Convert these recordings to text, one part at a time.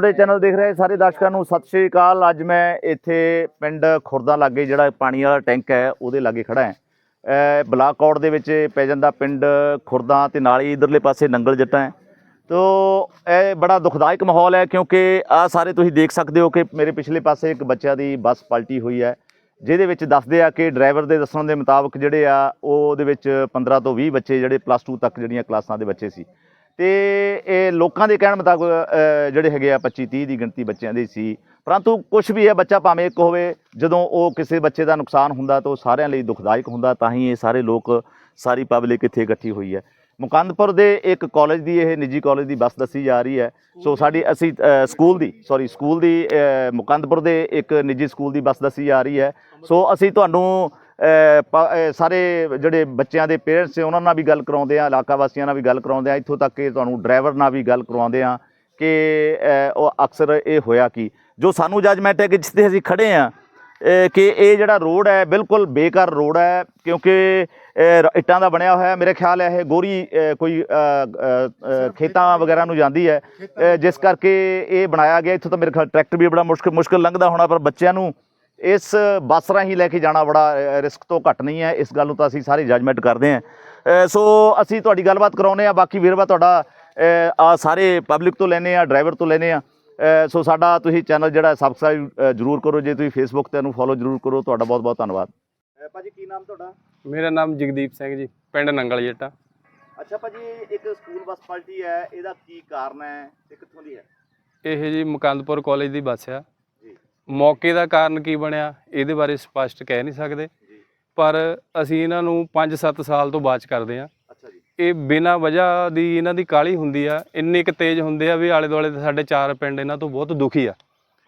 ਤੁਹਾਡੇ ਚੈਨਲ ਦੇਖ ਰਹੇ ਸਾਰੇ ਦਰਸ਼ਕਾਂ ਨੂੰ ਸਤਿ ਸ਼੍ਰੀ ਅਕਾਲ। ਅੱਜ ਮੈਂ ਇੱਥੇ ਪਿੰਡ ਖੁਰਦਾ ਲਾਗੇ ਜਿਹੜਾ ਪਾਣੀ ਵਾਲਾ ਟੈਂਕ ਹੈ, ਉਹਦੇ ਲਾਗੇ ਖੜਾ ਹਾਂ। ਅਹ ਬਲਾਕ ਕੌੜ ਦੇ ਵਿੱਚ ਪੈ ਜਾਂਦਾ ਪਿੰਡ ਖੁਰਦਾ ਤੇ ਨਾਲ ਹੀ ਇਧਰਲੇ ਪਾਸੇ ਨੰਗਲ ਜੱਟਾਂ ਹੈ। ਤੋ ਇਹ ਬੜਾ ਦੁਖਦਾਇਕ ਮਾਹੌਲ ਹੈ ਕਿਉਂਕਿ ਆ ਸਾਰੇ ਤੁਸੀਂ ਦੇਖ ਸਕਦੇ ਹੋ ਕਿ ਮੇਰੇ ਪਿਛਲੇ ਪਾਸੇ ਇੱਕ ਬੱਚਿਆਂ ਦੀ ਬੱਸ ਪਲਟੀ ਹੋਈ ਹੈ, ਜਿਹਦੇ ਵਿੱਚ ਦੱਸਦੇ ਆ ਕਿ ਡਰਾਈਵਰ ਦੇ ਦੱਸਣ ਦੇ ਮੁਤਾਬਕ ਜਿਹੜੇ ਆ, ਉਹ ਉਹਦੇ ਵਿੱਚ 15 ਤੋਂ 20 ਬੱਚੇ ਜਿਹੜੇ ਪਲੱਸ 2 ਤੱਕ ਜਿਹੜੀਆਂ ਕਲਾਸਾਂ ਦੇ ਬੱਚੇ ਸੀ। ਤੇ ਇਹ ਲੋਕਾਂ ਦੇ ਕਹਿਣ ਮੁਤਾਬਕ ਜਿਹੜੇ ਹੈਗੇ ਆ 25 30 ਦੀ ਗਿਣਤੀ ਬੱਚਿਆਂ ਦੀ ਸੀ। ਪਰੰਤੂ ਕੁਝ ਵੀ ਹੈ ਬੱਚਾ ਭਾਵੇਂ ਇੱਕ ਹੋਵੇ ਜਦੋਂ ਉਹ ਕਿਸੇ ਬੱਚੇ ਦਾ ਨੁਕਸਾਨ ਹੁੰਦਾ ਤਾਂ ਉਹ ਸਾਰਿਆਂ ਲਈ ਦੁਖਦਾਇਕ ਹੁੰਦਾ ਤਾਂ ਹੀ ਇਹ ਸਾਰੇ ਲੋਕ ਸਾਰੀ ਪਬਲਿਕ ਇੱਥੇ ਇਕੱਠੀ ਹੋਈ ਹੈ। ਮੁਕੰਦਪੁਰ ਦੇ ਇੱਕ ਕਾਲਜ ਦੀ ਇਹ ਨਿੱਜੀ ਕਾਲਜ ਦੀ ਬੱਸ ਦੱਸੀ ਜਾ ਰਹੀ ਹੈ। ਸੋ ਸਾਡੀ ਅਸੀਂ ਸਕੂਲ ਦੀ ਸੌਰੀ ਸਕੂਲ ਦੀ ਮੁਕੰਦਪੁਰ ਦੇ ਇੱਕ ਨਿੱਜੀ ਸਕੂਲ ਦੀ ਬੱਸ ਦੱਸੀ ਜਾ ਰਹੀ ਹੈ। ਸੋ ਅਸੀਂ ਤੁਹਾਨੂੰ ਸਾਰੇ ਜਿਹੜੇ ਬੱਚਿਆਂ ਦੇ ਪੇਰੈਂਟਸ ਨੇ, ਉਹਨਾਂ ਨਾਲ ਵੀ ਗੱਲ ਕਰਾਉਂਦੇ ਆ, ਇਲਾਕਾ ਵਾਸੀਆਂ ਨਾਲ ਵੀ ਗੱਲ ਕਰਾਉਂਦੇ ਆ। ਇੱਥੋਂ ਤੱਕ ਕਿ ਤੁਹਾਨੂੰ ਡਰਾਈਵਰ ਨਾਲ ਵੀ ਗੱਲ ਕਰਵਾਉਂਦੇ ਆ ਕਿ ਉਹ ਅਕਸਰ ਇਹ ਹੋਇਆ ਕਿ। ਜੋ ਸਾਨੂੰ ਜੱਜਮੈਂਟ ਹੈ ਕਿ ਜਿੱਥੇ ਅਸੀਂ ਖੜੇ ਆ ਕਿ ਇਹ ਜਿਹੜਾ ਰੋਡ ਹੈ, ਬਿਲਕੁਲ ਬੇਕਾਰ ਰੋਡ ਹੈ, ਕਿਉਂਕਿ ਇੱਟਾਂ ਦਾ ਬਣਿਆ ਹੋਇਆ ਹੈ। ਮੇਰੇ ਖਿਆਲ ਹੈ ਇਹ ਗੋਰੀ ਕੋਈ ਖੇਤਾਂ ਵਗੈਰਾ ਨੂੰ ਜਾਂਦੀ ਹੈ। ਜਿਸ ਕਰਕੇ ਇਹ ਬਣਾਇਆ ਗਿਆ। ਇੱਥੋਂ ਤਾਂ ਮੇਰੇ ਖਿਆਲ ਟਰੈਕਟਰ ਵੀ ਬੜਾ ਮੁਸ਼ਕਲ ਮੁਸ਼ਕਲ ਲੰਘਦਾ ਹੋਣਾ ਪਰ ਬੱਚਿਆਂ ਨੂੰ ਇਸ ਬੱਸ ਰਾਹੀਂ ਲੈ ਕੇ ਜਾਣਾ ਬੜਾ ਰਿਸਕ ਤੋਂ ਘੱਟ ਨਹੀਂ ਹੈ। ਇਸ ਗੱਲ ਨੂੰ ਤਾਂ ਅਸੀਂ ਸਾਰੇ ਜੱਜਮੈਂਟ ਕਰਦੇ ਹਾਂ। ਸੋ ਅਸੀਂ ਤੁਹਾਡੀ ਗੱਲਬਾਤ ਕਰਾਉਨੇ ਆ ਬਾਕੀ ਵੀਰਵਾ ਤੁਹਾਡਾ ਆ ਸਾਰੇ ਪਬਲਿਕ ਤੋਂ ਲੈਨੇ ਆ ਡਰਾਈਵਰ ਤੋਂ ਲੈਨੇ ਆ ਸੋ ਸਾਡਾ ਤੁਸੀਂ ਚੈਨਲ ਜਿਹੜਾ ਸਬਸਕ੍ਰਾਈਬ ਜਰੂਰ ਕਰੋ। ਜੇ ਤੁਸੀਂ ਫੇਸਬੁੱਕ ਤੇ ਇਹਨੂੰ ਫੋਲੋ ਜਰੂਰ ਕਰੋ ਤੁਹਾਡਾ ਬਹੁਤ ਬਹੁਤ ਧੰਨਵਾਦ। ਭਾਜੀ ਕੀ ਨਾਮ ਤੁਹਾਡਾ? ਮੇਰਾ ਨਾਮ ਜਗਦੀਪ ਸਿੰਘ ਜੀ ਪਿੰਡ ਨੰਗਲ ਜੱਟਾ ਅੱਛਾ ਭਾਜੀ ਇੱਕ ਸਕੂਲ ਬੱਸ ਪਲਟੀ ਹੈ ਇਹਦਾ ਕੀ ਕਾਰਨ ਹੈ ਤੇ ਕਿੱਥੋਂ ਦੀ ਹੈ? ਇਹ ਜੀ ਮੁਕੰਦਪੁਰ ਕਾਲਜ ਦੀ ਬੱਸ ਆ। ਮੌਕੇ ਦਾ ਕਾਰਨ ਕੀ ਬਣਿਆ ਇਹਦੇ ਬਾਰੇ ਸਪਸ਼ਟ ਕਹਿ ਨਹੀਂ ਸਕਦੇ। ਪਰ ਅਸੀਂ ਇਹਨਾਂ ਨੂੰ 5-7 ਸਾਲ ਤੋਂ ਬਾਅਦ ਕਰਦੇ ਆ ਇਹ ਬਿਨਾਂ ਵਜ੍ਹਾ ਦੀ ਇਹਨਾਂ ਦੀ ਕਾਲੀ ਹੁੰਦੀ ਆ ਇੰਨੇ ਕੁ ਤੇਜ਼ ਹੁੰਦੇ ਆ ਵੀ ਆਲੇ ਦੁਆਲੇ ਦੇ ਸਾਡੇ ਚਾਰ ਪਿੰਡ ਇਹਨਾਂ ਤੋਂ ਬਹੁਤ ਦੁਖੀ ਆ।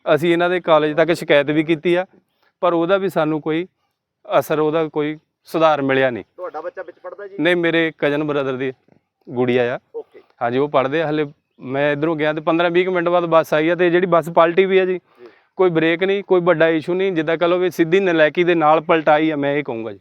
ਅਸੀਂ ਇਹਨਾਂ ਦੇ ਕਾਲਜ ਤੱਕ ਸ਼ਿਕਾਇਤ ਵੀ ਕੀਤੀ ਆ ਪਰ ਉਹਦਾ ਵੀ ਸਾਨੂੰ ਕੋਈ ਅਸਰ ਉਹਦਾ ਕੋਈ ਸੁਧਾਰ ਮਿਲਿਆ ਨਹੀਂ। ਤੁਹਾਡਾ ਬੱਚਾ ਵਿੱਚ ਪੜਦਾ ਜੀ? ਨਹੀਂ ਮੇਰੇ ਕਜ਼ਨ ਬ੍ਰਦਰ ਦੀ ਗੁੜੀਆ ਆ। ਓਕੇ। ਹਾਂਜੀ ਉਹ ਪੜਦੇ ਆ ਹਲੇ ਮੈਂ ਇਧਰੋਂ ਗਿਆ ਤੇ 15 20 ਮਿੰਟ ਬਾਅਦ ਬੱਸ ਆਈ ਆ ਤੇ ਜਿਹੜੀ ਬੱਸ ਪਲਟੀ ਵੀ ਆ ਜੀ। ਕੋਈ ਬ੍ਰੇਕ ਨਹੀਂ ਕੋਈ ਵੱਡਾ ਇਸ਼ੂ ਨਹੀਂ ਜਿੱਦਾਂ ਕਹ ਲਓ ਵੀ ਸਿੱਧੀ ਨਲਾਇਕੀ ਦੇ ਨਾਲ ਪਲਟਾਈ ਆ ਮੈਂ ਇਹ ਕਹੂੰਗਾ ਜੀ।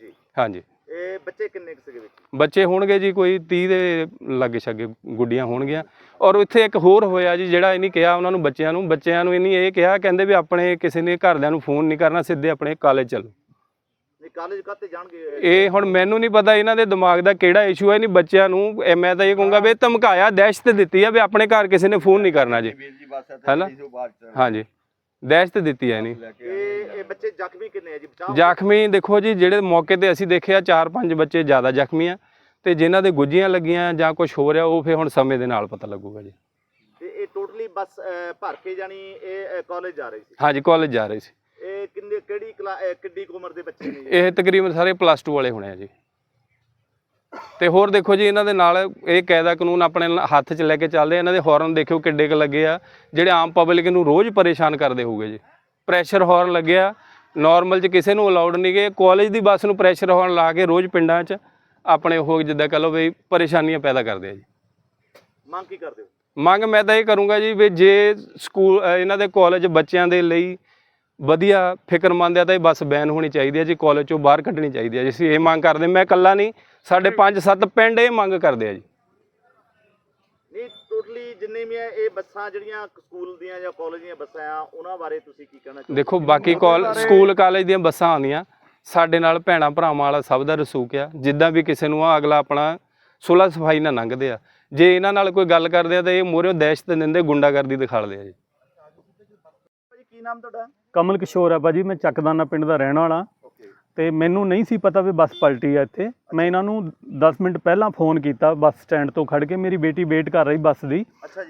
ਜੀ। ਹਾਂਜੀ। ਇਹ ਬੱਚੇ ਕਿੰਨੇ ਕੁ ਸੀਗੇ ਵਿੱਚ? ਬੱਚੇ ਹੋਣਗੇ ਜੀ ਕੋਈ 30 ਦੇ ਲਾਗੇ ਛਾਗੇ ਗੁੱਡੀਆਂ ਹੋਣਗੀਆਂ। ਔਰ ਇੱਥੇ ਇੱਕ ਹੋਰ ਹੋਇਆ ਜੀ ਜਿਹੜਾ ਇਹਨੇ ਕਿਹਾ ਉਹਨਾਂ ਨੂੰ ਬੱਚਿਆਂ ਨੂੰ ਬੱਚਿਆਂ ਨੂੰ ਇਹਨੇ ਇਹ ਕਿਹਾ ਕਹਿੰਦੇ ਵੀ ਆਪਣੇ ਕਿਸੇ ਨੇ ਘਰਦਿਆਂ ਨੂੰ ਫੋਨ ਨਹੀਂ ਕਰਨਾ ਸਿੱਧੇ ਆਪਣੇ ਕਾਲਜ ਚੱਲੋ। ਨਹੀਂ ਕਾਲਜ ਕਾਤੇ ਜਾਣਗੇ? ਇਹ ਹੁਣ ਮੈਨੂੰ ਨਹੀਂ ਪਤਾ ਇਹਨਾਂ ਦੇ ਦਿਮਾਗ ਦਾ ਕਿਹੜਾ ਇਸ਼ੂ ਹੈ ਨਹੀਂ ਬੱਚਿਆਂ ਨੂੰ ਇਹ ਮੈਂ ਤਾਂ ਇਹ ਕਹੂੰਗਾ ਵੀ ਧਮਕਾਇਆ ਦਹਿਸ਼ਤ ਦਿੱਤੀ ਆ ਵੀ ਆਪਣੇ ਘਰ ਕਿਸੇ ਨੇ ਫੋਨ ਨਹੀਂ ਕਰਨਾ ਜੀ। ਹੈਨਾ? ਹਾਂਜੀ। ਦਹਿਸ਼ਤ ਦਿੱਤੀ ਹੈ ਨਹੀਂ ਇਹ ਇਹ ਬੱਚੇ ਜ਼ਖਮੀ ਕਿੰਨੇ ਆ ਜੀ? ਬਚਾਅ ਜ਼ਖਮੀ ਦੇਖੋ ਜੀ ਜਿਹੜੇ ਮੌਕੇ ਤੇ ਅਸੀਂ ਦੇਖਿਆ 4-5 ਬੱਚੇ ਜ਼ਿਆਦਾ ਜ਼ਖਮੀ ਆ ਤੇ ਜਿਨ੍ਹਾਂ ਦੇ ਗੁੱਜੀਆਂ ਲੱਗੀਆਂ ਜਾਂ ਕੁਝ ਹੋ ਰਿਹਾ ਉਹ ਫਿਰ ਹੁਣ ਸਮੇਂ ਦੇ ਨਾਲ ਪਤਾ ਲੱਗੂਗਾ ਜੀ। ਤੇ ਇਹ ਟੋਟਲੀ ਬੱਸ ਅਹ, ਭਰ ਕੇ ਜਾਣੀ ਇਹ ਕਾਲਜ ਜਾ ਰਹੀ ਸੀ? ਹਾਂਜੀ ਕਾਲਜ ਜਾ ਰਹੇ ਸੀ। ਇਹ ਕਿੰਨੇ ਕਿਹੜੀ ਕਲਾ- ਅਹ, ਕਿੱਡੀ ਕੁ ਉਮਰ ਦੇ ਬੱਚੇ ਨੇ ਜੀ? ਇਹ ਤਕਰੀਬਨ ਸਾਰੇ ਪਲੱਸ 2 ਵਾਲੇ ਹੋਣੇ ਆ ਜੀ। ਤੇ ਹੋਰ ਦੇਖੋ ਜੀ ਇਹਨਾਂ ਦੇ ਨਾਲ ਇਹ ਕਾਇਦਾ ਕਾਨੂੰਨ ਆਪਣੇ ਹੱਥ 'ਚ ਲੈ ਕੇ ਚੱਲਦੇ। ਇਹਨਾਂ ਦੇ ਹਾਰਨ ਦੇਖਿਓ ਕਿੱਡੇ ਕੁ ਲੱਗੇ ਆ। ਜਿਹੜੇ ਆਮ ਪਬਲਿਕ ਨੂੰ ਰੋਜ਼ ਪਰੇਸ਼ਾਨ ਕਰਦੇ ਹੋਗੇ ਜੀ। ਪ੍ਰੈਸ਼ਰ ਹਾਰਨ ਲੱਗਿਆ ਨਾਰਮਲ 'ਚ ਕਿਸੇ ਨੂੰ ਅਲਾਉਡ ਨਹੀਂ ਗੇ ਕਾਲਜ ਦੀ ਬੱਸ ਨੂੰ ਪ੍ਰੈਸ਼ਰ ਹਾਰਨ ਲਾ ਕੇ ਰੋਜ਼ ਪਿੰਡਾਂ 'ਚ ਆਪਣੇ ਉਹ ਜਿੱਦਾਂ ਕਹ ਲਓ ਵੀ ਪਰੇਸ਼ਾਨੀਆਂ ਪੈਦਾ ਕਰਦੇ ਆ ਜੀ। ਮੰਗ ਕੀ ਕਰਦੇ ਹੋ? ਮੰਗ ਮੈਂ ਤਾਂ ਇਹ ਕਰੂੰਗਾ ਜੀ ਵੀ ਜੇ ਸਕੂਲ ਇਹਨਾਂ ਦੇ ਕਾਲਜ ਬੱਚਿਆਂ ਦੇ ਲਈ ਵਧੀਆ ਫਿਕਰਮੰਦ ਆ ਤਾਂ ਇਹ ਬੱਸ ਬੈਨ ਹੋਣੀ ਚਾਹੀਦੀ ਹੈ ਜੀ ਕਾਲਜ ਚੋਂ ਬਾਹਰ ਕੱਢਣੀ ਚਾਹੀਦੀ ਹੈ ਜੀ ਅਸੀਂ ਇਹ ਮੰਗ ਕਰਦੇ ਮੈਂ ਇਕੱਲਾ ਨਹੀਂ ਸਾਡੇ 5-7 ਪਿੰਡ ਇਹ ਮੰਗ ਕਰਦੇ ਆ ਜੀ। ਨਹੀਂ ਟੋਟਲੀ ਜਿੰਨੇ ਵੀ ਹੈ ਇਹ ਬੱਸਾਂ ਜਿਹੜੀਆਂ ਸਕੂਲ ਦੀਆਂ ਜਾਂ ਕਾਲਜ ਦੀਆਂ ਬੱਸਾਂ ਆ ਉਹਨਾਂ ਬਾਰੇ ਤੁਸੀਂ ਕੀ ਕਹਿਣਾ ਚਾਹੋਗੇ? ਦੇਖੋ ਬਾਕੀ ਕਾਲ ਸਕੂਲ ਕਾਲਜ ਦੀਆਂ ਬੱਸਾਂ ਆਉਂਦੀਆਂ ਸਾਡੇ ਨਾਲ ਭੈਣਾਂ ਭਰਾਵਾਂ ਵਾਲਾ ਸਭ ਦਾ ਰਸੂਕ ਆ। ਜਿੱਦਾਂ ਵੀ ਕਿਸੇ ਨੂੰ ਆ ਅਗਲਾ ਆਪਣਾ ਸੁਲਾ ਸਫ਼ਾਈ ਨਾਲ ਲੰਘਦੇ ਆ। ਜੇ ਇਹਨਾਂ ਨਾਲ ਕੋਈ ਗੱਲ ਕਰਦੇ ਆ ਤਾਂ ਇਹ ਮੋਰਿਓ ਦਹਿਸ਼ਤ ਦਿੰਦੇ ਗੁੰਡਾਗਰਦੀ ਦਿਖਾਲਦੇ ਆ ਜੀ। ਨਾਮ ਤੁਹਾਡਾ? ਕਮਲ ਕਿਸ਼ੋਰ ਆ ਭਾਜੀ ਮੈਂ ਚੱਕਦਾਨਾ ਪਿੰਡ ਦਾ ਰਹਿਣ ਵਾਲਾ। ਤੇ ਮੈਨੂੰ ਨਹੀਂ ਸੀ ਪਤਾ ਵੀ ਬੱਸ ਪਲਟੀ ਆ ਇੱਥੇ। ਮੈਂ ਇਹਨਾਂ ਨੂੰ 10 ਮਿੰਟ ਪਹਿਲਾਂ ਫੋਨ ਕੀਤਾ ਬੱਸ ਸਟੈਂਡ ਤੋਂ ਖੜ ਕੇ। ਮੇਰੀ ਬੇਟੀ ਵੇਟ ਕਰ ਰਹੀ ਬੱਸ ਦੀ।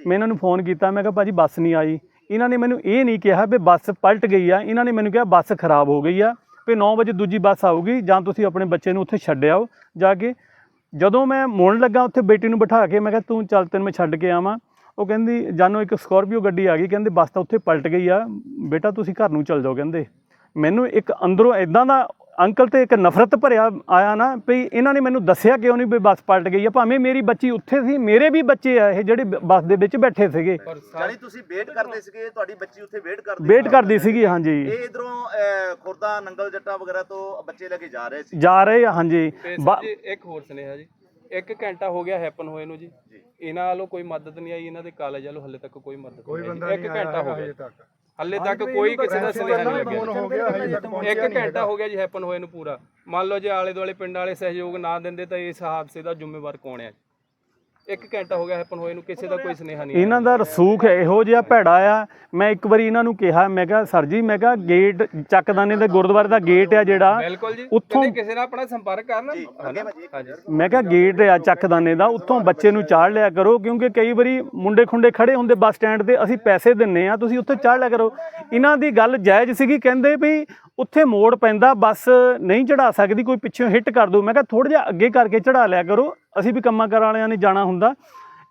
ਮੈਂ ਇਹਨਾਂ ਨੂੰ ਫੋਨ ਕੀਤਾ ਮੈਂ ਕਿਹਾ ਭਾਜੀ ਬੱਸ ਨਹੀਂ ਆਈ। ਇਹਨਾਂ ਨੇ ਮੈਨੂੰ ਇਹ ਨਹੀਂ ਕਿਹਾ ਵੀ ਬੱਸ ਪਲਟ ਗਈ ਆ। ਇਹਨਾਂ ਨੇ ਮੈਨੂੰ ਕਿਹਾ ਬੱਸ ਖਰਾਬ ਹੋ ਗਈ ਆ। ਵੀ 9 ਵਜੇ ਦੂਜੀ ਬੱਸ ਆਊਗੀ ਜਾਂ ਤੁਸੀਂ ਆਪਣੇ ਬੱਚੇ ਨੂੰ ਉੱਥੇ ਛੱਡ ਆਓ ਜਾ ਕੇ। ਜਦੋਂ ਮੈਂ ਮੁੜਨ ਲੱਗਾ ਉੱਥੇ ਬੇਟੀ ਨੂੰ ਬਿਠਾ ਕੇ ਮੈਂ ਕਿਹਾ ਤੂੰ ਚੱਲ ਤੈਨੂੰ ਮੈਂ ਛੱਡ ਕੇ ਆਵਾਂ। ਉਹ ਕਹਿੰਦੀ ਜਾਨੋ ਇੱਕ ਸਕਾਰਪੀਓ ਗੱਡੀ ਆ ਗਈ। ਕਹਿੰਦੇ ਬੱਸ ਤਾਂ ਉੱਥੇ ਪਲਟ ਗਈ ਆ। ਬੇਟਾ ਤੁਸੀਂ ਘਰ ਨੂੰ ਚੱਲ ਜਾਓ। ਕਹਿੰਦੇ ਮੈਨੂੰ ਇੱਕ ਅੰਦਰੋਂ ਇਦਾਂ ਦਾ ਅੰਕਲ ਤੇ ਇੱਕ ਨਫ਼ਰਤ ਭਰਿਆ ਆਇਆ ਨਾ ਵੀ ਇਹਨਾਂ ਨੇ ਮੈਨੂੰ ਦੱਸਿਆ ਕਿਉਂ ਨਹੀਂ ਵੀ ਬੱਸ ਪਲਟ ਗਈ ਆ? ਭਾਵੇਂ ਮੇਰੀ ਬੱਚੀ ਉੱਥੇ ਸੀ ਮੇਰੇ ਵੀ ਬੱਚੇ ਆ ਇਹ ਜਿਹੜੇ ਬੱਸ ਦੇ ਵਿੱਚ ਬੈਠੇ ਸੀਗੇ। ਯਾਨੀ ਤੁਸੀਂ ਵੇਟ ਕਰਦੇ ਸੀਗੇ ਤੁਹਾਡੀ ਬੱਚੀ ਉੱਥੇ ਵੇਟ ਕਰਦੀ ਵੇਟ ਕਰਦੀ ਸੀਗੀ ਹਾਂਜੀ। ਇਹ ਇਧਰੋਂ ਖੁਰਦਾ ਨੰਗਲ ਜੱਟਾ ਵਗੈਰਾ ਤੋਂ ਬੱਚੇ ਲੈ ਕੇ ਜਾ ਰਹੇ ਸੀ। ਜਾ ਰਹੇ ਆ ਹਾਂਜੀ। ਇੱਕ ਹੋਰ ਸੁਨੇਹਾ ਜੀ। ਇੱਕ ਘੰਟਾ ਹੋ ਗਿਆ ਹੈਪਨ ਹੋਏ ਨੂੰ ਜੀ। ਇਹਨਾਂ ਵੱਲੋਂ ਕੋਈ ਮਦਦ ਨਹੀਂ ਆਈ ਇਹਨਾਂ ਦੇ ਕਾਲਜ ਵੱਲੋਂ ਹੱਲੇ ਤੱਕ ਕੋਈ ਮਦਦ ਕੋਈ ਨਹੀਂ ਬੰਦਾ ਨਹੀਂ ਇੱਕ ਘੰਟਾ ਹੋ ਗਿਆ। ਤੱਕ। ਹੱਲੇ ਤੱਕ ਕੋਈ ਕਿਸੇ ਦਾ ਸੁਨੇਹਾ ਨਹੀਂ ਲੱਗਿਆ। ਇੱਕ ਘੰਟਾ ਹੋ ਗਿਆ ਜੀ ਹੈਪਨ ਹੋਏ ਨੂੰ ਪੂਰਾ। ਮੰਨ ਲਓ ਜੇ ਆਲੇ ਦੁਆਲੇ ਪਿੰਡ ਵਾਲੇ ਸਹਿਯੋਗ ਨਾ ਦਿੰਦੇ ਤਾਂ ਇਸ ਹਾਦਸੇ ਦਾ ਜ਼ਿੰਮੇਵਾਰ ਕੌਣ ਹੈ ਇੱਕ ਘੰਟਾ ਹੋ ਗਿਆ ਹੈਪਨ ਹੋਏ ਨੂੰ ਕਿਸੇ ਦਾ ਕੋਈ ਸੁਨੇਹਾ ਨਹੀਂ ਇਹਨਾਂ ਦਾ ਰਸੂਖ ਇਹੋ ਜਿਹਾ ਭੈੜਾ ਆ। ਮੈਂ ਇੱਕ ਵਾਰੀ ਇਹਨਾਂ ਨੂੰ ਕਿਹਾ ਮੈਂ ਕਿਹਾ ਸਰ ਜੀ ਮੈਂ ਕਿਹਾ ਗੇਟ ਚੱਕਦਾਨੇ ਦੇ ਗੁਰਦੁਆਰੇ ਦਾ ਗੇਟ ਆ ਜਿਹੜਾ ਬਿਲਕੁਲ ਜੀ ਉੱਥੋਂ- ਕਿਸੇ ਨਾਲ ਆਪਣਾ ਸੰਪਰਕ ਕਰਨ। ਹਾਂਜੀ। ਮੈਂ ਕਿਹਾ ਗੇਟ ਆ ਚੱਕਦਾਨੇ ਦਾ ਉੱਥੋਂ ਬੱਚੇ ਨੂੰ ਚਾੜ ਲਿਆ ਕਰੋ ਕਿਉਂਕਿ ਕਈ ਵਾਰੀ ਮੁੰਡੇ ਖੁੰਡੇ ਖੜੇ ਹੁੰਦੇ ਬੱਸ ਸਟੈਂਡ ਤੇ ਅਸੀਂ ਪੈਸੇ ਦਿੰਨੇ ਆ ਤੁਸੀਂ ਉੱਥੇ ਚਾੜ ਲਿਆ ਕਰੋ। ਇਹਨਾਂ ਦੀ ਗੱਲ ਜਾਇਜ਼ ਸੀਗੀ ਕਹਿੰਦੇ ਵੀ ਉੱਥੇ ਮੋੜ ਪੈਂਦਾ, ਬੱਸ ਨਹੀਂ ਚੜਾ ਸਕਦੀ, ਕੋਈ ਪਿੱਛੋਂ ਹਿੱਟ ਕਰ ਦੋ ਮੈਂ ਕਿਹਾ ਥੋੜਾ ਜਿਹਾ ਅੱਗੇ ਕਰਕੇ ਚੜਾ ਲਿਆ ਕਰੋ, ਅਸੀਂ ਵੀ ਕੰਮਾਂ ਕਾਰ ਵਾਲਿਆਂ ਨੇ ਜਾਣਾ ਹੁੰਦਾ।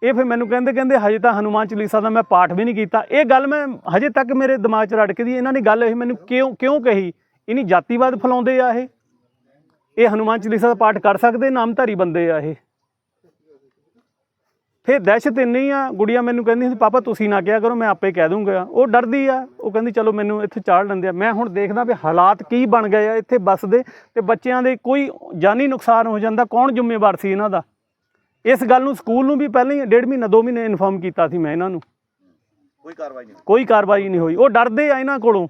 ਇਹ ਫਿਰ ਮੈਨੂੰ ਕਹਿੰਦੇ ਕਹਿੰਦੇ ਹਜੇ ਤਾਂ ਹਨੂਮਾਨ ਚਾਲੀਸਾ ਦਾ ਮੈਂ ਪਾਠ ਵੀ ਨਹੀਂ ਕੀਤਾ। ਇਹ ਗੱਲ ਮੈਂ ਹਜੇ ਤੱਕ ਮੇਰੇ ਦਿਮਾਗ 'ਚ ਰੜਕਦੀ ਇਹਨਾਂ ਨੇ ਗੱਲ ਇਹ ਮੈਨੂੰ ਕਿਉਂ ਕਿਉਂ ਕਹੀ? ਇਨੀ ਜਾਤੀਵਾਦ ਫੈਲਾਉਂਦੇ ਆ ਇਹ? ਇਹ ਹਨੂਮਾਨ ਚਾਲੀਸਾ ਦਾ ਪਾਠ ਕਰ ਸਕਦੇ, ਨਾਮਧਾਰੀ ਬੰਦੇ ਆ ਇਹ। ਫਿਰ ਦਹਿਸ਼ਤ ਇੰਨੀ ਆ ਗੁੜੀਆ ਮੈਨੂੰ ਕਹਿੰਦੀ ਸੀ ਪਾਪਾ ਤੁਸੀਂ ਨਾ ਕਿਹਾ ਕਰੋ ਮੈਂ ਆਪੇ ਕਹਿ ਦੂੰਗਾ। ਉਹ ਡਰਦੀ ਆ ਉਹ ਕਹਿੰਦੀ ਚਲੋ ਮੈਨੂੰ ਇੱਥੇ ਚਾੜ ਲੈਂਦੇ ਆ। ਮੈਂ ਹੁਣ ਦੇਖਦਾ ਵੀ ਹਾਲਾਤ ਕੀ ਬਣ ਗਏ ਆ ਇੱਥੇ ਬੱਸ ਦੇ ਤੇ ਬੱਚਿਆਂ ਦੇ ਕੋਈ ਜਾਨੀ ਨੁਕਸਾਨ ਹੋ ਜਾਂਦਾ ਕੌਣ ਜ਼ਿੰਮੇਵਾਰ ਸੀ ਇਹਨਾਂ ਦਾ? ਇਸ ਗੱਲ ਨੂੰ ਸਕੂਲ ਨੂੰ ਵੀ ਪਹਿਲਾਂ ਹੀ ਡੇਢ ਮਹੀਨਾ ਦੋ ਮਹੀਨੇ ਇਨਫਾਰਮ ਕੀਤਾ ਸੀ ਮੈਂ ਇਹਨਾਂ ਨੂੰ। ਕੋਈ ਕਾਰਵਾਈ ਨਹੀਂ ਕੋਈ ਕਾਰਵਾਈ ਨਹੀਂ ਹੋਈ। ਉਹ ਡਰਦੇ ਆ ਇਹਨਾਂ ਕੋਲੋਂ।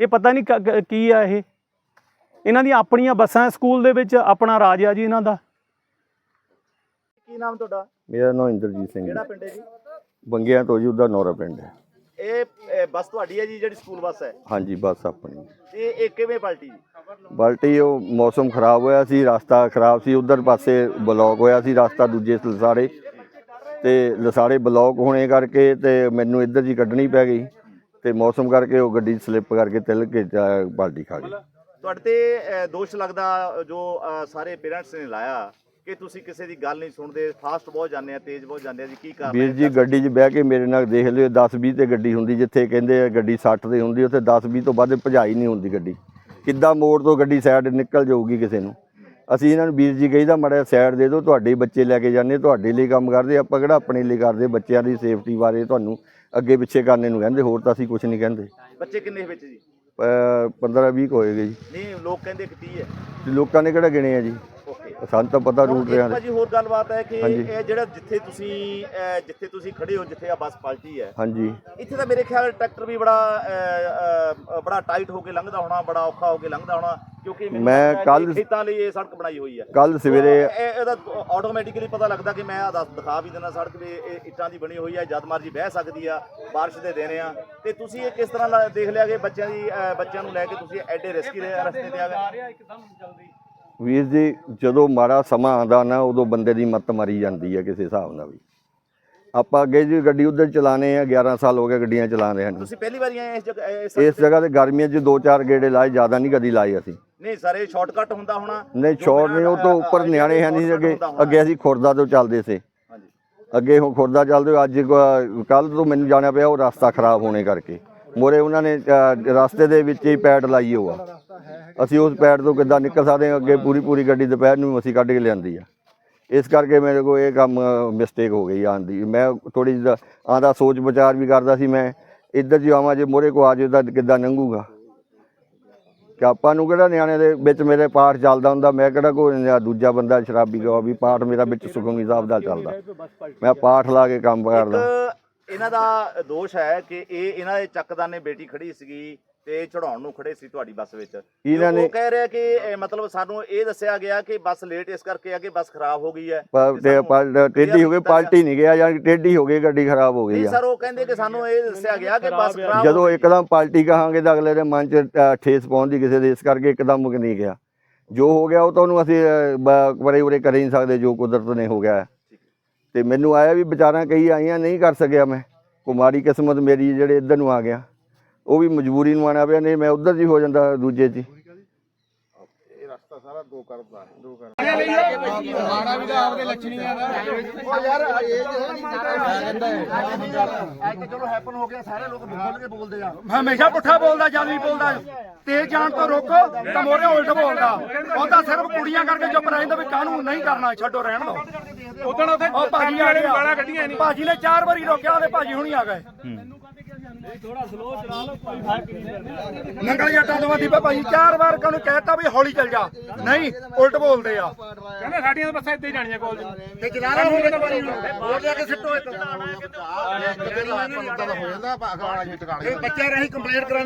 ਇਹ ਪਤਾ ਨਹੀਂ ਕੀ ਆ ਇਹ। ਇਹਨਾਂ ਦੀਆਂ ਆਪਣੀਆਂ ਬੱਸਾਂ ਸਕੂਲ ਦੇ ਵਿੱਚ ਆਪਣਾ ਰਾਜ ਆ ਜੀ ਇਹਨਾਂ ਦਾ। ਕੀ ਨਾਮ ਤੁਹਾਡਾ? ਮੇਰਾ ਨਾਮ ਇੰਦਰਜੀਤ ਸਿੰਘ ਕਿਹੜਾ ਹੈ। ਪਿੰਡ ਹੈ ਜੀ? ਬੰਗਿਆਂ ਤੋਂ ਜੀ ਉਹਦਾ ਨੌਰਾ ਪਿੰਡ ਹੈ। ਇਹ ਇਹ ਬੱਸ ਤੁਹਾਡੀ ਹੈ ਜੀ ਜਿਹੜੀ ਸਕੂਲ ਬੱਸ ਹੈ? ਹਾਂਜੀ ਬੱਸ ਆਪਣੀ। ਤੇ ਇਹ ਕਿਵੇਂ ਪਲਟੀ? ਜੀ ਬਲਟੀ ਉਹ ਮੌਸਮ ਖਰਾਬ ਹੋਇਆ ਸੀ ਰਸਤਾ ਖਰਾਬ ਸੀ ਉਧਰ ਪਾਸੇ ਬਲੌਕ ਹੋਇਆ ਸੀ ਰਸਤਾ ਦੂਜੇ ਲਸਾੜੇ। ਤੇ ਲਸਾੜੇ ਬਲੌਕ ਹੋਣੇ ਕਰਕੇ ਤੇ ਮੈਨੂੰ ਇੱਧਰ ਜੀ ਕੱਢਣੀ ਪੈ ਗਈ। ਤੇ ਮੌਸਮ ਕਰਕੇ ਉਹ ਗੱਡੀ ਸਲਿੱਪ ਕਰਕੇ ਤਿਲਕ ਕੇ ਜਾ- ਬਾਲਟੀ ਖਾ ਗਈ। ਤੁਹਾਡੇ ਤੇ ਦੋਸ਼ ਲੱਗਦਾ ਜੋ ਸਾਰੇ ਪੇਰੈਂਟਸ ਨੇ ਲਾਇਆ। ਕਿ ਤੁਸੀਂ ਕਿਸੇ ਦੀ ਗੱਲ ਨਹੀਂ ਸੁਣਦੇ ਫਾਸਟ ਬਹੁਤ ਜਾਂਦੇ ਆ ਤੇਜ਼ ਬਹੁਤ ਜਾਂਦੇ ਆ ਜੀ ਕੀ ਕਾਰਨ ਵੀਰ ਜੀ ਗੱਡੀ 'ਚ ਬਹਿ ਕੇ ਮੇਰੇ ਨਾਲ ਦੇਖ ਲਿਓ 10 20 ਤੇ ਗੱਡੀ ਹੁੰਦੀ ਜਿੱਥੇ ਕਹਿੰਦੇ ਆ ਗੱਡੀ 60 ਤੇ ਹੁੰਦੀ ਉੱਥੇ 10 20 ਤੋਂ ਵੱਧ ਭਜਾਈ ਨਹੀਂ ਹੁੰਦੀ ਗੱਡੀ। ਕਿੱਦਾਂ ਮੋੜ ਤੋਂ ਗੱਡੀ ਸਾਈਡ ਨਿਕਲ ਜਾਊਗੀ ਕਿਸੇ ਨੂੰ? ਅਸੀਂ ਇਹਨਾਂ ਨੂੰ ਵੀਰ ਜੀ ਕਹੀਦਾ ਮੜਾ ਸਾਈਡ ਦੇ ਦਿਓ ਤੁਹਾਡੇ ਬੱਚੇ ਲੈ ਕੇ ਜਾਂਦੇ ਤੁਹਾਡੇ ਲਈ ਕੰਮ ਕਰਦੇ ਆਪਾਂ ਕਿਹੜਾ ਆਪਣੇ ਲਈ ਕਰਦੇ ਬੱਚਿਆਂ ਦੀ ਸੇਫਟੀ ਬਾਰੇ ਤੁਹਾਨੂੰ ਅੱਗੇ ਪਿੱਛੇ ਕਰਨੇ ਨੂੰ ਕਹਿੰਦੇ ਹੋਰ ਤਾਂ ਅਸੀਂ ਕੁਝ ਨਹੀਂ ਕਹਿੰਦੇ। ਬੱਚੇ ਕਿੰਨੇ ਵਿੱਚ ਜੀ? 15 20 ਹੋਏਗੇ ਜੀ। ਨਹੀਂ ਲੋਕ ਕਹਿੰਦੇ ਕਿ 30 ਹੈ। ਲੋਕਾਂ ਨੇ ਕਿਹੜਾ ਗਿਣੇ ਆ ਜੀ? ਸਾਨੂੰ ਤਾਂ ਪਤਾ ਰੂਟ ਰਿਆਂ ਦੇ ਭਾਜੀ ਹੋਰ ਗੱਲਬਾਤ ਹੈ ਕਿ ਹਾਂਜੀ। ਇਹ ਜਿਹੜਾ ਜਿੱਥੇ ਤੁਸੀਂ ਅਹ, ਜਿੱਥੇ ਤੁਸੀਂ ਖੜੇ ਹੋ ਜਿੱਥੇ ਆ ਬੱਸ ਪਲਟੀ ਹੈ। ਹਾਂਜੀ। ਇੱਥੇ ਤਾਂ ਮੇਰੇ ਖਿਆਲ ਟਰੈਕਟਰ ਵੀ ਬੜਾ ਅਹ, ਅਹ, ਬੜਾ ਟਾਈਟ ਹੋ ਕੇ ਲੰਘਦਾ ਹੋਣਾ ਬੜਾ ਔਖਾ ਹੋ ਕੇ ਲੰਘਦਾ ਹੋਣਾ ਕਿਉਂਕਿ ਮੈਨੂੰ ਮੈਂ ਲੱਗਦਾ ਹੈ ਕਿ ਕੱਲ੍ਹ- ਖੇਤਾਂ ਲਈ ਇਹ ਸੜਕ ਬਣਾਈ ਹੋਈ ਹੈ। ਕੱਲ ਸਵੇਰੇ ਇਹ- ਇਹਦਾ ਆਟੋਮੈਟਿਕਲੀ ਪਤਾ ਲੱਗਦਾ ਕਿ ਮੈਂ ਆਹ ਦੱਸ ਦਿਖਾ ਵੀ ਦਿੰਦਾ ਸੜਕ ਵੀ ਇਹ ਇੱਟਾਂ ਦੀ ਬਣੀ ਹੋਈ ਹੈ ਜਦ ਮਰਜ਼ੀ ਬਹਿ ਸਕਦੀ ਆ ਬਾਰਿਸ਼ ਦੇ ਦਿਨ ਆ। ਤੇ ਤੁਸੀਂ ਇਹ ਕਿਸ ਤਰ੍ਹਾਂ ਲਾ- ਦੇਖ ਲਿਆ ਕਿ ਬੱਚਿਆਂ ਦੀ ਅਹ, ਬੱਚਿਆਂ ਨੂੰ ਲੈ ਕੇ ਤੁਸੀਂ ਐਡੇ ਰਿਸਕੀ ਰਸਤੇ ਤੇ ਆ ਗਏ? ਵੀਰ ਜੀ ਜਦੋਂ ਮਾੜਾ ਸਮਾਂ ਆਉਂਦਾ ਨਾ ਉਦੋਂ ਬੰਦੇ ਦੀ ਮੱਤ ਮਾਰੀ ਜਾਂਦੀ ਹੈ ਕਿਸੇ ਹਿਸਾਬ ਨਾਲ ਵੀ। ਆਪਾਂ ਅੱਗੇ ਜੀ ਗੱਡੀ ਉਧਰ ਚਲਾਣੇ ਆ 11 ਸਾਲ ਹੋ ਗਏ ਗੱਡੀਆਂ ਚਲਾ ਰਹੇ ਹਨ ਤੁਸੀਂ ਪਹਿਲੀ ਵਾਰੀ ਆਏ ਇਸ ਜਗ੍ਹਾ ਇਸ ਇਸ ਜਗ੍ਹਾ ਤੇ ਗਰਮੀਆਂ 'ਚ ਦੋ ਚਾਰ ਗੇੜੇ ਲਾਏ ਜ਼ਿਆਦਾ ਨਹੀਂ ਕਦੀ ਲਾਏ ਅਸੀਂ। ਨਹੀਂ ਸਰ ਇਹ ਸ਼ਾਰਟਕਟ ਹੁੰਦਾ ਹੋਣਾ। ਨਹੀਂ ਛੋੜ ਨਹੀਂ ਉਹ ਤੋਂ ਉੱਪਰ ਨਿਆਣੇ ਹੈ ਨਹੀਂ ਅੱਗੇ। ਅੱਗੇ ਅਸੀਂ ਖੁਰਦਾ ਤੋਂ ਚੱਲਦੇ ਸੀ। ਅੱਗੇ ਹੁਣ ਖੁਰਦਾ ਚੱਲਦੇ ਅੱਜ ਕੱਲ ਤੋਂ ਮੈਨੂੰ ਜਾਣਾ ਪਿਆ ਉਹ ਰਸਤਾ ਖਰਾਬ ਹੋਣੇ ਕਰਕੇ। ਮੋਰੇ ਉਹਨਾਂ ਨੇ ਅ, ਰਸਤੇ ਦੇ ਵਿੱਚ ਹੀ ਪੈਡ ਲਾਈ ਹੋਆ। ਅਸੀਂ ਉਸ ਪੈਡ ਤੋਂ ਕਿੱਦਾਂ ਨਿਕਲ ਸਕਦੇ ਹਾਂ? ਅੱਗੇ ਪੂਰੀ ਪੂਰੀ ਗੱਡੀ ਦੁਪਹਿਰ ਨੂੰ ਅਸੀਂ ਕੱਢ ਕੇ ਲਿਆਂਦੀ ਆ। ਇਸ ਕਰਕੇ ਮੇਰੇ ਕੋਲ ਇਹ ਕੰਮ ਮਿਸਟੇਕ ਹੋ ਗਈ ਆਉਣ ਦੀ। ਮੈਂ ਥੋੜੀ ਜਿਹੀ ਆਂਦਾ ਸੋਚ ਵਿਚਾਰ ਵੀ ਕਰਦਾ ਸੀ ਮੈਂ, ਇੱਧਰ ਜੀ ਆਵਾਂ, ਜੇ ਮੋਰੇ ਕੋ ਆ ਜੇ ਤਾਂ ਕਿੱਦਾਂ ਲੰਘੂਗਾ? ਕਿ ਆਪਾਂ ਨੂੰ ਕਿਹੜਾ ਨਿਆਣੇ ਦੇ ਵਿੱਚ ਮੇਰੇ ਪਾਠ ਚੱਲਦਾ ਹੁੰਦਾ? ਮੈਂ ਕਿਹੜਾ ਕੋਈ ਦੂਜਾ ਬੰਦਾ ਸ਼ਰਾਬੀ ਕੋ ਵੀ ਪਾਠ ਮੇਰਾ ਵਿੱਚ ਸੁਖਮਨੀ ਸਾਹਿਬ ਦਾ ਚੱਲਦਾ। ਮੈਂ ਪਾਠ ਲਾ ਕੇ ਕੰਮ ਕਰਦਾ। ਇਹਨਾਂ ਦਾ ਦੋਸ਼ ਹੈ ਕਿ ਇਹ ਇਹਨਾਂ ਦੇ ਚੱਕਦਾਨੇ ਬੇਟੀ ਖੜੀ ਸੀਗੀ ਤੇ ਚੜਾਉਣ ਨੂੰ ਖੜੇ ਸੀ ਤੁਹਾਡੀ ਬੱਸ ਵਿੱਚ। ਇਹਨਾਂ ਉਹ ਨੇ ਕਹਿ ਰਿਹਾ ਕਿ ਇਹ ਮਤਲਬ ਸਾਨੂੰ ਇਹ ਦੱਸਿਆ ਗਿਆ ਕਿ ਬੱਸ ਲੇਟ ਇਸ ਕਰਕੇ ਆ ਕਿ ਬੱਸ ਖਰਾਬ ਹੋ ਗਈ ਹੈ ਪਰ ਟੇਢੀ ਹੋ ਗਈ ਪਲਟੀ ਨਹੀਂ ਗਿਆ ਜਾਂ ਟੇਢੀ ਹੋ ਗਈ ਗੱਡੀ ਖਰਾਬ ਹੋ ਗਈ ਨਹੀਂ ਆ। ਸਰ ਉਹ ਕਹਿੰਦੇ ਕਿ ਸਾਨੂੰ ਇਹ ਦੱਸਿਆ ਗਿਆ ਕਿ ਬੱਸ ਖਰਾਬ ਜਦੋਂ ਇੱਕਦਮ ਪਲਟੀ ਕਹਾਂਗੇ ਤਾਂ ਅਗਲੇ ਦੇ ਮਨ 'ਚ ਅ, ਠੇਸ ਪਹੁੰਚਦੀ ਕਿਸੇ ਦੇ ਇਸ ਕਰਕੇ ਇੱਕਦਮ ਮੁਕ ਨਹੀਂ ਗਿਆ। ਜੋ ਹੋ ਗਿਆ ਉਹ ਤਾਂ ਉਹਨੂੰ ਅਸੀਂ ਅ, ਬ- ਬਰੇ ਉਰੇ ਕਰ ਹੀ ਨਹੀਂ ਸਕਦੇ ਜੋ ਕੁਦਰਤ ਨੇ ਹੋ ਗਿਆ। ਹੈ। ਤੇ ਮੈਨੂੰ ਆਇਆ ਵੀ ਵਿਚਾਰਾਂ ਕਈ ਆਈਆਂ, ਨਹੀਂ ਕਰ ਸਕਿਆ ਮੈਂ। ਕੁਮਾਰੀ ਕਿਸਮਤ ਮੇਰੀ ਜਿਹੜੇ ਇੱਧਰ ਨੂੰ ਆ ਗਿਆ। ਉਹ ਵੀ ਮਜਬੂਰੀ ਨੂੰ ਆਣਾ ਪਿਆ, ਨਹੀਂ ਮੈਂ ਉੱਧਰ ਜੀ ਹੋ ਜਾਂਦਾ ਦੂਜੇ 'ਚ ਹੀ। ਚਲੋ ਹੈਪਨ ਹੋ ਗਿਆ ਸਾਰੇ ਲੋਕ ਬੋਲ ਕੇ ਬੋਲਦੇ ਆ। ਹਮੇਸ਼ਾ ਪੁੱਠਾ ਬੋਲਦਾ ਜਦ ਵੀ ਬੋਲਦਾ। ਤੇਜ਼ ਜਾਣ ਤੋਂ ਰੋਕੋ ਤਾਂ ਮੋਰੇ ਉਲਟ ਬੋਲਦਾ। ਉਹ ਤਾਂ ਸਿਰਫ ਕੁੜੀਆਂ ਕਰਕੇ ਚੁੱਪ ਰਹਿੰਦਾ ਵੀ ਕਾਹਨੂੰ ਨਹੀਂ ਕਰਨਾ ਛੱਡੋ ਰਹਿਣ ਦੋ। ਉਦੋਂ ਉੱਥੇ ਭਾਜੀ ਵਾਲੇ ਗਾਲਾਂ ਕੱਢੀਆਂ ਨਹੀਂ। ਭਾਜੀ ਨੇ ਚਾਰ ਵਾਰੀ ਰੋਕਿਆ ਉਹਦੇ ਭਾਜੀ ਹੁਣੀ ਆ ਗਏ। ਨੰਗਲ ਜੱਟਾਂ ਤੋਂ ਦੀਪਾ ਭਾਈ ਚਾਰ ਵਾਰ ਕਾਨੂੰ ਕਹਿਤਾ ਵੀ ਹੌਲੀ ਚੱਲ ਜਾ। ਨਹੀਂ ਉਲਟ ਬੋਲਦੇ ਆ। ਕਹਿੰਦੇ ਸਾਡੀਆਂ ਬੱਸਾਂ ਇੱਥੇ ਜਾਣੀਆਂ ਕਾਲਜ ਤੇ ਜਨਾਰਾ ਹੋ ਗਿਆ ਪਾਣੀ ਹੋਰ ਜਾ ਕੇ ਸਿੱਟੋ ਇੱਕ ਹੋ ਜਾਂਦਾ ਇਹ ਬੱਚੇ ਰਹੀ ਕੰਪਲੇਂਟ ਕਰਾਉਂਦੇ